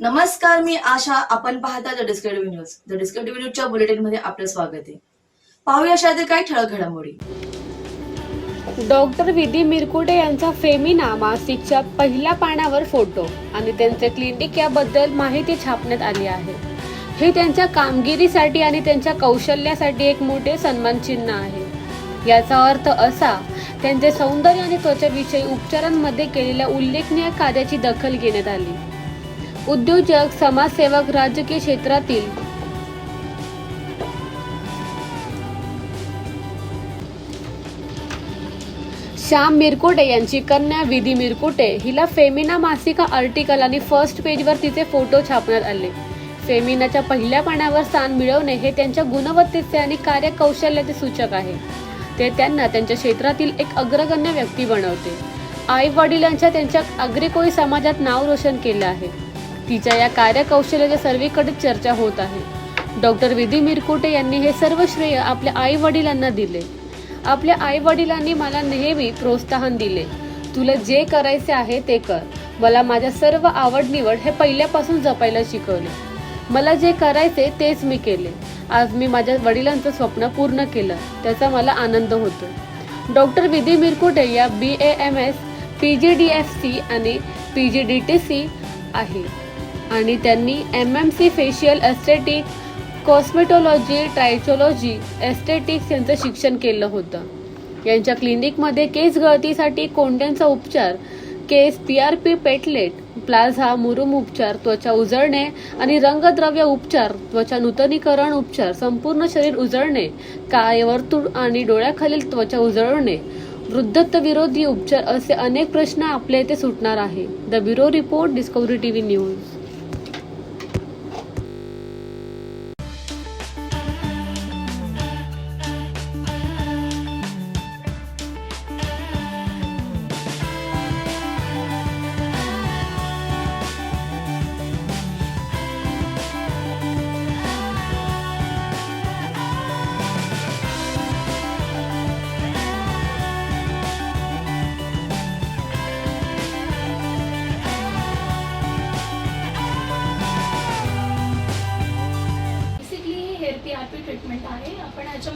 नमस्कार मी आशा. आपण पाहता the distinctive news the distinctive न्यूजच्या बुलेटिनमध्ये आपलं स्वागत आहे. पाहूया अशातील काही ठळक घडामोडी. डॉक्टर विधी मिरकुडे यांचा फेमिना मासिकच्या पहिल्या पानावर फोटो आणि त्यांचे क्लिनिक याबद्दल माहिती छापण्यात आली आहे. हे त्यांच्या कामगिरीसाठी आणि त्यांच्या कौशल्यासाठी एक मोठे सन्मान चिन्ह आहे. याचा अर्थ असा त्यांचे सौंदर्य आणि त्वचेविषयी उपचारांमध्ये केलेल्या उल्लेखनीय कार्याची दखल घेण्यात आली. उद्योजक समाजसेवक राजकीय क्षेत्रातील श्याम मिरकुटे यांची कन्या विधी मिरकुटे हिला फेमिना मासिका आर्टिकल आणि फर्स्ट पेजवर तिचे फोटो छापण्यात आले. फेमिनाच्या पहिल्या पाण्यावर स्थान मिळवणे हे त्यांच्या गुणवत्तेचे आणि कार्यकौशल्याचे सूचक आहे. ते त्यांना त्यांच्या क्षेत्रातील एक अग्रगण्य व्यक्ती बनवते. आई वडिलांच्या त्यांच्या अग्रेकोळी समाजात नाव रोशन केलं आहे. तिच्या या कार्यकौशल्याच्या सर्वीकडे चर्चा होत आहे. डॉक्टर विधी मिरकुटे यांनी हे सर्व श्रेय आपल्या आई वडिलांना दिले. आपल्या आई वडिलांनी मला नेहमी प्रोत्साहन दिले. तुला जे करायचे आहे ते कर. मला माझ्या सर्व आवड निवड हे पहिल्यापासून जपायला शिकवले. मला जे करायचे तेच मी केले. आज मी माझ्या वडिलांचं स्वप्न पूर्ण केलं. त्याचा मला आनंद होतो. डॉक्टर विधी मिरकुटे या B A M S P G D F C आणि P G D T C आहे. आणि त्यांनी M M C facial aesthetic cosmetology trichology aesthetics यांचं शिक्षण केलं होतं. यांच्या क्लिनिकमध्ये केस गळतीसाठी कोंड्यांचा उपचार केस P R P platelet plasma मुरुम उपचार त्वचा उजळणे आणि रंगद्रव्य उपचार त्वचा नूतनीकरण उपचार संपूर्ण शरीर उजळणे कायवर्तुळ आणि डोळ्याखालील त्वचा उजळणे वृद्धत्वविरोधी उपचार असे अनेक प्रश्न आपल्या इथे सुटणार आहे. The bureau report discovery TV news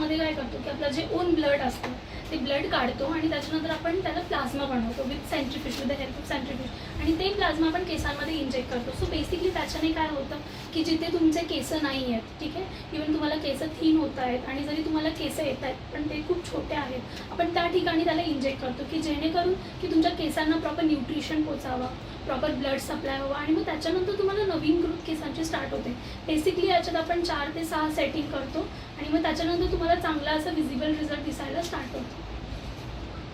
त्याच्यामध्ये काय करतो की आपलं जे ओन ब्लड असतं ते ब्लड काढतो आणि त्याच्यानंतर आपण त्याला प्लाझ्मा बनवतो with centrifuge with the help of centrifuge आणि ते प्लाझ्मा आपण केसांमध्ये इंजेक्ट करतो. सो बेसिकली त्याच्याने काय होतं की जिथे तुमचे केस नाही आहेत ठीक आहे? इवन तुम्हाला केस थीन होत आहेत आणि जरी तुम्हाला केस येत आहेत पण ते खूप छोटे आहेत आपण त्या ठिकाणी त्याला इंजेक्ट करतो की जेणेकरून की तुमच्या केसांना प्रॉपर न्यूट्रिशन पोचावं प्रॉपर ब्लड सप्लाय हवं आणि मग त्याच्यानंतर तुम्हाला नवीन ग्रुप केसांची स्टार्ट होते. बेसिकली याच्यात आपण चार ते सहा सेटिंग करतो आणि मग त्याच्यानंतर तुम्हाला चांगला असा विजिबल रिझल्ट दिसायला स्टार्ट होतो.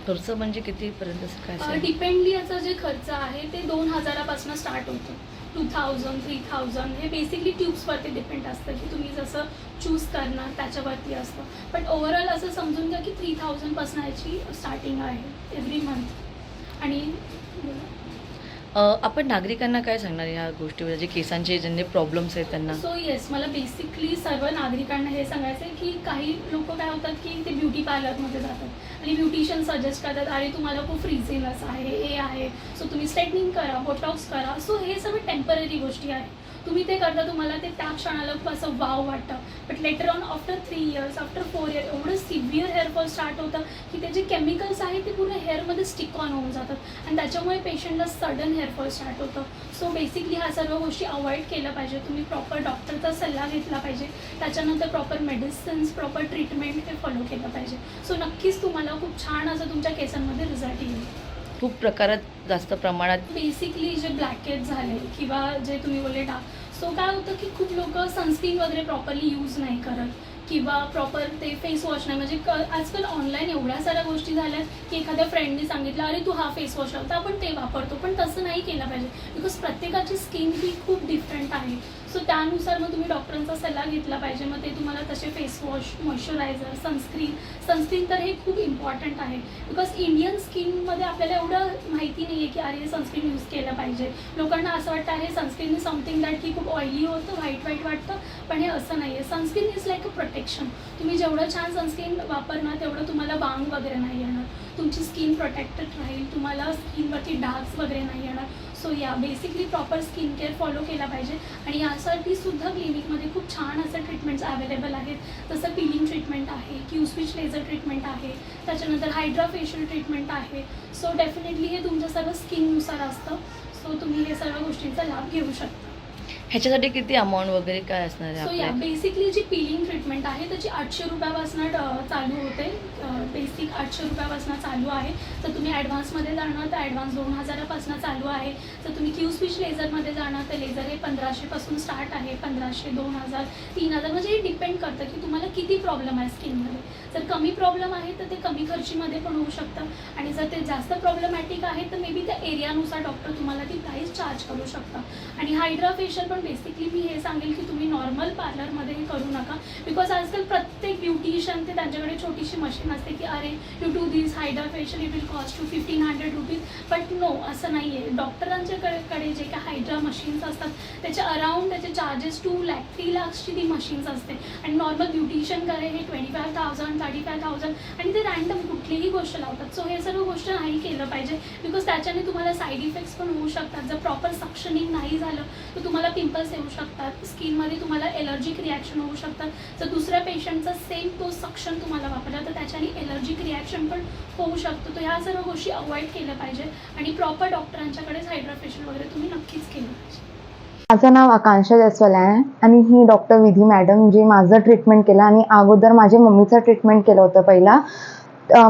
खर्च म्हणजे कितीपर्यंत काय? डिपेंडली याचा जे खर्च आहे ते दोन हजारापासून स्टार्ट होतो. टू थाउजंड थ्री थाउजंड हे बेसिकली ट्यूब्सवरती डिपेंड असतं की तुम्ही जसं चूज करणार त्याच्यावरती असतं. बट ओव्हरऑल असं समजून घ्या की थ्री थाउजंडपासून याची स्टार्टिंग आहे एव्हरी मंथ आणि आपण नागरिकांना काय सांगणार या गोष्टीवर? जे केसांचे ज्यांनी प्रॉब्लेम्स आहेत त्यांना? सो येस मला बेसिकली सर्व नागरिकांना हे सांगायचं आहे की काही लोक काय होतात की ते ब्युटी पार्लरमध्ये जातात. आणि ब्युटिशियन सजेस्ट करतात अरे तुम्हाला खूप फ्रीझिनस आहे हे आहे. सो तुम्ही स्ट्रेटनिंग करा बोटॉक्स करा. सो हे सर्व टेंपररी गोष्टी आहेत. तुम्ही ते करता तुम्हाला ते त्या क्षणाला खूप असं वाव वाटतं. But later on after three years after four year एवढं सिव्हिअर हेअरफॉल स्टार्ट होतं की ते जे केमिकल्स आहेत ते पूर्ण हेअरमध्ये स्टिक ऑन होऊन जातात. आणि त्याच्यामुळे पेशंटला सडन हेअरफॉल स्टार्ट होतं. सो बेसिकली ह्या सर्व गोष्टी अवॉइड केल्या पाहिजे तुम्ही प्रॉपर डॉक्टरचा सल्ला घेतला पाहिजे. त्याच्यानंतर प्रॉपर मेडिसिन्स प्रॉपर ट्रीटमेंट हे फॉलो केलं पाहिजे. सो नक्कीच तुम्हाला खूप छान असं तुमच्या केसांमध्ये रिझल्ट येईल. खूप प्रकारात जास्त प्रमाणात. बेसिकली जे ब्लॅकेट झाले किंवा जे तुम्ही बोलले डार्क सो काय होतं की खूप लोक सनस्क्रीन वगैरे प्रॉपरली यूज नाही करत. किंवा प्रॉपर ते फेस वॉश नाही. म्हणजे क आजकाल ऑनलाईन एवढ्या साऱ्या गोष्टी झाल्या आहेत की एखाद्या फ्रेंडने सांगितलं अरे तू हा फेस वॉश लावता आपण ते वापरतो. पण तसं नाही केलं पाहिजे. बिकॉज प्रत्येकाची स्किन ही खूप डिफरंट आहे. सो त्यानुसार मग तुम्ही डॉक्टरांचा सल्ला घेतला पाहिजे. मग ते तुम्हाला तसे face wash moisturiser sunscreen sunscreen तर हे खूप इम्पॉर्टंट आहे. बिकॉज इंडियन स्किनमध्ये आपल्याला एवढं माहिती नाही आहे की अरे सनस्क्रीन यूज केलं पाहिजे. लोकांना असं वाटतं अरे सनस्क्रीन इज समथिंग दॅट की खूप ऑइली होतं व्हाईट व्हाईट वाटतं. पण हे असं नाही आहे sunscreen is like a protection तुम्ही जेवढं छान सनस्क्रीन वापरणार तेवढं तुम्हाला बांग वगैरे नाही येणार तुमची स्किन प्रोटेक्टेड राहील तुम्हाला स्किनवरती डार्क्स वगैरे नाही येणार. सो या basically proper skin care follow केला पाहिजे. आणि यासाठी सुद्धा क्लिनिकमध्ये खूप छान असं ट्रीटमेंट्स अवेलेबल आहेत. जसं पिलिंग ट्रीटमेंट आहे क्यू स्विच लेझर ट्रीटमेंट आहे. त्याच्यानंतर हायड्रा फेशियल ट्रीटमेंट आहे. सो डेफिनेटली हे तुमच्या सर्व स्किननुसार असतं. सो तुम्ही हे सर्व गोष्टींचा लाभ घेऊ शकता. ह्याच्यासाठी किती अमाऊंट वगैरे काय असणार आहे सो या आपल्या बेसिकली जी पिलिंग ट्रीटमेंट आहे त्याची आठशे रुपयापासून चालू होते. बेसिक आठशे रुपयापासून चालू आहे. तर तुम्ही ॲडव्हान्समध्ये जाणार तर ॲडव्हान्स दोन हजारापासून चालू आहे. तर तुम्ही क्यू स्विच लेझरमध्ये जाणार तर लेझर हे पंधराशेपासून स्टार्ट आहे. पंधराशे दोन हजार तीन हजार. म्हणजे हे डिपेंड करतं की तुम्हाला किती प्रॉब्लेम आहे स्किनमध्ये जर कमी प्रॉब्लेम आहे तर ते कमी खर्चीमध्ये पण होऊ शकतं. आणि जर ते जास्त प्रॉब्लेमॅटिक आहे तर मे बी त्या एरियानुसार डॉक्टर तुम्हाला ती प्राईस चार्ज करू शकतात आणि हायड्रा फेशियल पण बेसिकली मी हे सांगेल की तुम्ही नॉर्मल पार्लरमध्ये हे करू नका. बिकॉज आजकाल प्रत्येक ब्युटिशियन ते त्यांच्याकडे छोटीशी मशीन असते की अरे you do this hydra facial it will cost two fifteen hundred rupees but no असं नाही आहे डॉक्टरांच्याकडे कडे जे काय हायड्रा मशीन्स असतात त्याचे अराउंड त्याचे चार्जेस टू लॅक थ्री लॅक्सची ती मशीन्स असते. आणि नॉर्मल ब्युटिशियनकडे हे twenty five thousand thirty five thousand आणि ते रँडम कुठलीही गोष्ट लावतात. सो हे सर्व गोष्ट नाही केलं पाहिजे. बिकॉज त्याच्याने तुम्हाला साईड इफेक्ट्स पण होऊ शकतात. जर प्रॉपर सक्शनिंग नाही झालं तर तुम्हाला पिंपल्स येऊ शकतात स्किनमध्ये तुम्हाला एलर्जिक रिॲक्शन होऊ शकतात. जर दुसऱ्या पेशंटचा सेम तो सक्शन तुम्हाला वापरला तर त्याच्याने एलर्जिक रिॲक्शन पण होऊ शकतो. तर ह्या सर्व गोष्टी अवॉइड केल्या पाहिजे आणि प्रॉपर डॉक्टरांच्याकडेच हायड्रा वगैरे तुम्ही नक्कीच केलं पाहिजे. माझं नाव आकांक्षा जयस्वाल आहे आणि ही डॉक्टर विधी मॅडम जी माझं ट्रीटमेंट केलं आणि अगोदर माझ्या मम्मीचं ट्रीटमेंट केलं होतं पहिला.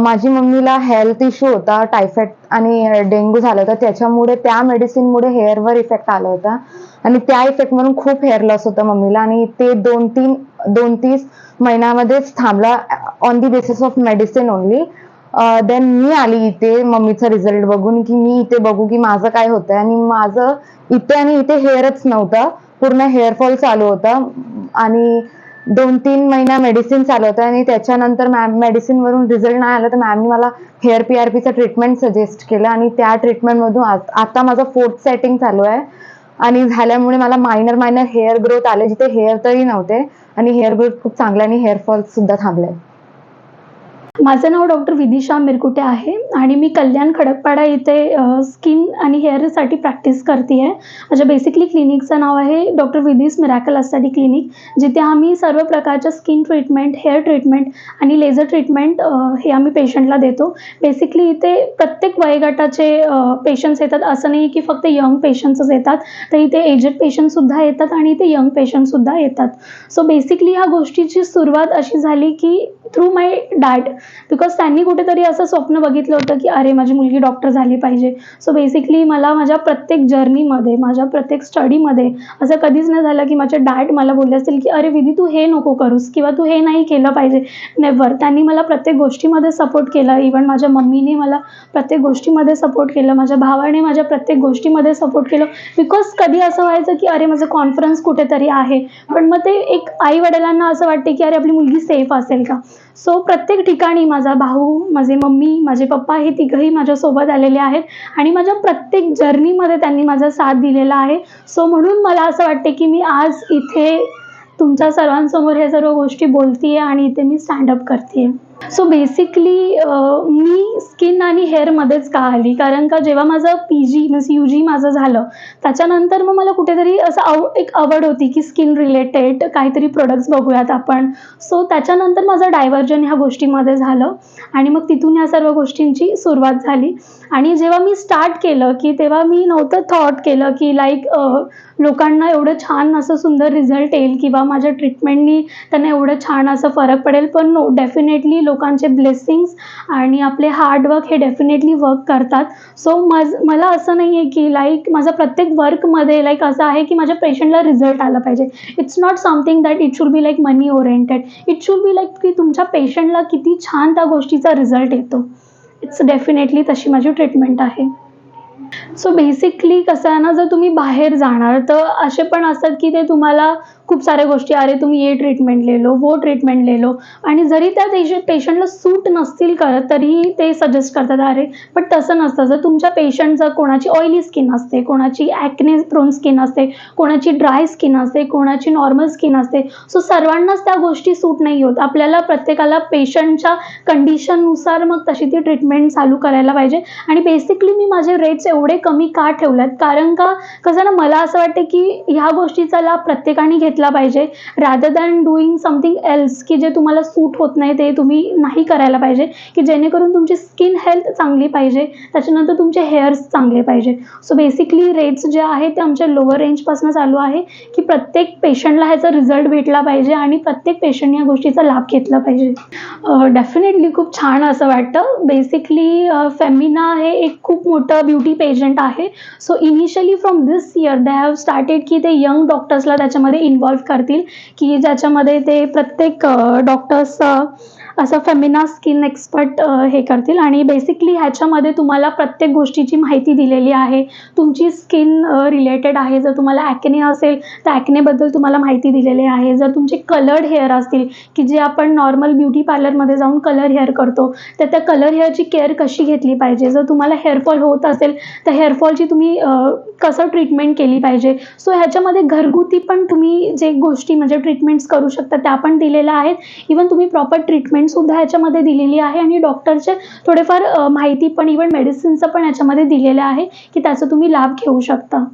माझी मम्मीला हेल्थ इश्यू होता टायफॉइड आणि डेंग्यू झालं होतं. त्याच्यामुळे त्या मेडिसिनमुळे हेअरवर इफेक्ट आला होता. आणि त्या इफेक्ट म्हणून खूप हेअर लॉस होतं मम्मीला. आणि ते दोन तीन दोन तीस महिन्यामध्येच थांबला on the basis of medicine only then मी आली इथे मम्मीचा रिझल्ट बघून की मी इथे बघू की माझं काय होतंय. आणि माझं इथे आणि इथे हेअरच नव्हतं. पूर्ण हेअरफॉल चालू होता. आणि दोन तीन महिना मेडिसिन चालू होतं आणि त्याच्यानंतर मॅम मेडिसिनवरून रिझल्ट नाही आला तर मॅमनी मला हेअर पी आर पीचं ट्रीटमेंट सजेस्ट केलं आणि त्या ट्रीटमेंटमधून आत- आता माझं फोर्थ सेटिंग चालू आहे. आणि झाल्यामुळे मला मायनर मायनर हेअर ग्रोथ आले जिथे हेअर तरी नव्हते. आणि हेअर ग्रोथ खूप चांगला आणि हेअरफॉल सुद्धा थांबले माझं नाव डॉक्टर विदिशा मिरकुटे आहे आणि मी कल्याण खडकपाडा इथे स्किन आणि हेअरसाठी प्रॅक्टिस करते आहे माझ्या बेसिकली क्लिनिकचं नाव आहे डॉक्टर विदिस मिराकल अस्टडी क्लिनिक जिथे आम्ही सर्व प्रकारच्या स्किन ट्रीटमेंट हेअर ट्रीटमेंट आणि लेझर ट्रीटमेंट हे आम्ही पेशंटला देतो. बेसिकली इथे प्रत्येक वयोगटाचे पेशंट्स येतात. असं नाही की फक्त यंग पेशंट्सच येतात तर इथे एजेड पेशंटसुद्धा येतात आणि इथे यंग पेशंटसुद्धा येतात. सो बेसिकली ह्या गोष्टीची सुरुवात अशी झाली की थ्रू माय डॅड बिकॉज त्यांनी कुठेतरी असं स्वप्न बघितलं होतं की अरे माझी मुलगी डॉक्टर झाली पाहिजे. सो बेसिकली मला माझ्या प्रत्येक जर्नीमध्ये माझ्या प्रत्येक स्टडीमध्ये असं कधीच नाही झालं की माझे डॅड मला बोलले असतील की अरे विधी तू हे नको करूस किंवा तू हे नाही केलं पाहिजे. नेवर त्यांनी मला प्रत्येक गोष्टीमध्ये सपोर्ट केला. इवन माझ्या मम्मीने मला प्रत्येक गोष्टीमध्ये सपोर्ट केलं. माझ्या भावाने माझ्या प्रत्येक गोष्टीमध्ये सपोर्ट केलं. बिकॉज कधी असं व्हायचं की अरे माझं कॉन्फरन्स कुठेतरी आहे. पण मग ते एक आई वडिलांना असं वाटते की अरे आपली मुलगी सेफ असेल का? सो प्रत्येक ठिकाणी माझा भाऊ माझे मम्मी माझे पप्पा हे तिघंही माझ्यासोबत आलेले आहेत आणि माझ्या प्रत्येक जर्नीमध्ये त्यांनी माझा साथ दिलेला आहे. सो म्हणून मला असं वाटते की मी आज इथे तुमच्या सर्वांसमोर ह्या सर्व गोष्टी बोलते आणि इथे मी स्टँडअप करते सो बेसिकली मी स्किन आणि हेअरमध्येच का आली? कारण का जेव्हा माझं P G means U G माझं झालं त्याच्यानंतर मग मला कुठेतरी असं आव एक आवड होती की स्किन रिलेटेड काहीतरी प्रोडक्ट्स बघूयात आपण. सो त्याच्यानंतर माझं डायव्हर्जन ह्या गोष्टीमध्ये झालं. आणि मग तिथून ह्या सर्व गोष्टींची सुरुवात झाली. आणि जेव्हा मी स्टार्ट केलं की तेव्हा मी नव्हतं थॉट केलं की लाईक लोकांना एवढं छान असं सुंदर रिझल्ट येईल किंवा माझ्या ट्रीटमेंटनी त्यांना एवढं छान असं फरक पडेल. पण नो डेफिनेटली लोकांचे ब्लेसिंग्स आणि आपले हार्डवर्क हे डेफिनेटली वर्क करतात. सो मज मला असं नाही आहे की लाईक माझा प्रत्येक वर्कमध्ये लाईक असं आहे की माझ्या पेशंटला रिझल्ट आला पाहिजे. It's not something that it should be like money oriented it should be like की तुमच्या पेशंटला किती छान त्या गोष्टीचा रिझल्ट येतो. इट्स डेफिनेटली तशी माझी ट्रीटमेंट आहे. सो बेसिकली कसं आहे ना जर तुम्ही बाहेर जाणार तर असे पण असतात की ते तुम्हाला खूप साऱ्या गोष्टी. अरे तुम्ही ये ट्रीटमेंट ले लो वो ट्रीटमेंट ले लो आणि जरी त्या पेशंट पेशंटला सूट नसतील करत तरीही ते सजेस्ट करतात अरे पण तसं नसतं. जर तुमच्या पेशंट जर कोणाची ऑइली स्किन असते कोणाची ॲक्ने प्रोन स्किन असते कोणाची ड्राय स्किन असते कोणाची नॉर्मल स्किन असते सो सर्वांनाच त्या गोष्टी सूट नाही होत. आपल्याला प्रत्येकाला पेशंटच्या कंडिशननुसार मग तशी ती ट्रीटमेंट चालू करायला पाहिजे. आणि बेसिकली मी माझे रेट्स एवढे कमी का ठेवल्यात? कारण का कसं ना मला असं वाटते की ह्या गोष्टीचा लाभ प्रत्येकाने घेत घेतला पाहिजे. Rather than doing something else की जे तुम्हाला सूट होत नाही ते तुम्ही नाही करायला पाहिजे. की जेणेकरून तुमची स्किन हेल्थ चांगली पाहिजे त्याच्यानंतर तुमचे हेअर्स चांगले पाहिजे. सो बेसिकली रेट्स जे आहेत ते आमच्या लोअर रेंजपासून चालू आहे की प्रत्येक पेशंटला ह्याचा रिझल्ट भेटला पाहिजे आणि प्रत्येक पेशंट या गोष्टीचा लाभ घेतला पाहिजे. डेफिनेटली खूप छान असं वाटतं. बेसिकली फेमिना हे एक खूप मोठं ब्युटी पेजंट आहे. So initially from this year they have started की ते यंग डॉक्टर्सला त्याच्यामध्ये इन्व्हॉल्व करतील की ज्याच्यामध्ये ते प्रत्येक डॉक्टर्स असं फेमिना स्किन एक्सपर्ट हे करतील. आणि बेसिकली ह्याच्यामध्ये तुम्हाला प्रत्येक गोष्टीची माहिती दिलेली आहे. तुमची स्किन रिलेटेड आहे. जर तुम्हाला ॲक्ने असेल तर ॲक्नेबद्दल तुम्हाला माहिती दिलेली आहे. जर तुमचे कलर्ड हेअर असतील की जे आपण नॉर्मल ब्युटी पार्लरमध्ये जाऊन कलर हेअर करतो तर त्या कलर हेअरची केअर कशी घेतली पाहिजे? जर तुम्हाला हेअरफॉल होत असेल तर हेअरफॉलची तुम्ही कसं ट्रीटमेंट केली पाहिजे? सो ह्याच्यामध्ये घरगुती पण तुम्ही जे गोष्टी म्हणजे ट्रीटमेंट्स करू शकता त्या पण दिलेल्या आहेत. इवन तुम्ही प्रॉपर ट्रीटमेंट ट्रीटमेंटसुद्धा याच्यामध्ये दिलेली आहे आणि डॉक्टरचे थोडेफार माहिती पण इव्हन मेडिसिनचं पण याच्यामध्ये दिलेलं आहे की त्याचा तुम्ही लाभ घेऊ शकता.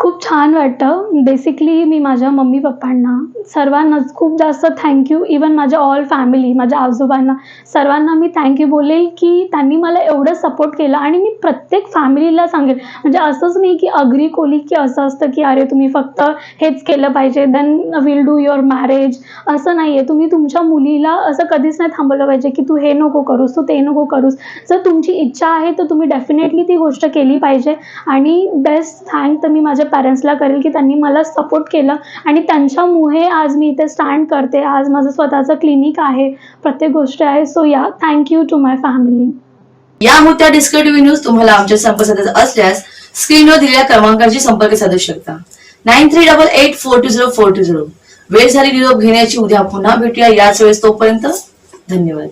खूप छान वाटतं. बेसिकली मी माझ्या मम्मी पप्पांना सर्वांनाच खूप जास्त थँक्यू इवन माझ्या ऑल फॅमिली माझ्या आजोबांना सर्वांना मी थँक्यू बोलेल की त्यांनी मला एवढं सपोर्ट केलं आणि मी प्रत्येक फॅमिलीला सांगेल. म्हणजे असंच नाही की अग्री कोली की असं असतं की अरे तुम्ही फक्त हेच केलं पाहिजे then will do your marriage असं नाही आहे तुम्ही तुमच्या मुलीला असं कधीच नाही थांबवलं पाहिजे की तू हे नको करूस तू ते नको करूस. जर तुमची इच्छा आहे तर तुम्ही डेफिनेटली ती गोष्ट केली पाहिजे. आणि बेस्ट थँक तर मी माझ्या पॅरेंट्सला करेल की त्यांनी मला सपोर्ट केलं. आणि त्यांच्यामुळे आज मी इथे स्टँड करते. आज माझं स्वतःचं क्लिनिक आहे. प्रत्येक गोष्ट आहे. सो या थँक्यू टू माय फॅमिली या होत्या डिस्कटिव्ह न्यूज तुम्हाला आमच्या संपर्क साधायचा असल्यास स्क्रीनवर दिलेल्या क्रमांकाशी संपर्क साधू शकता. Nine three double eight four two zero four two zero वेळ झाली निरोप घेण्याची. उद्या पुन्हा भेटूया. याच वेळेस तोपर्यंत धन्यवाद.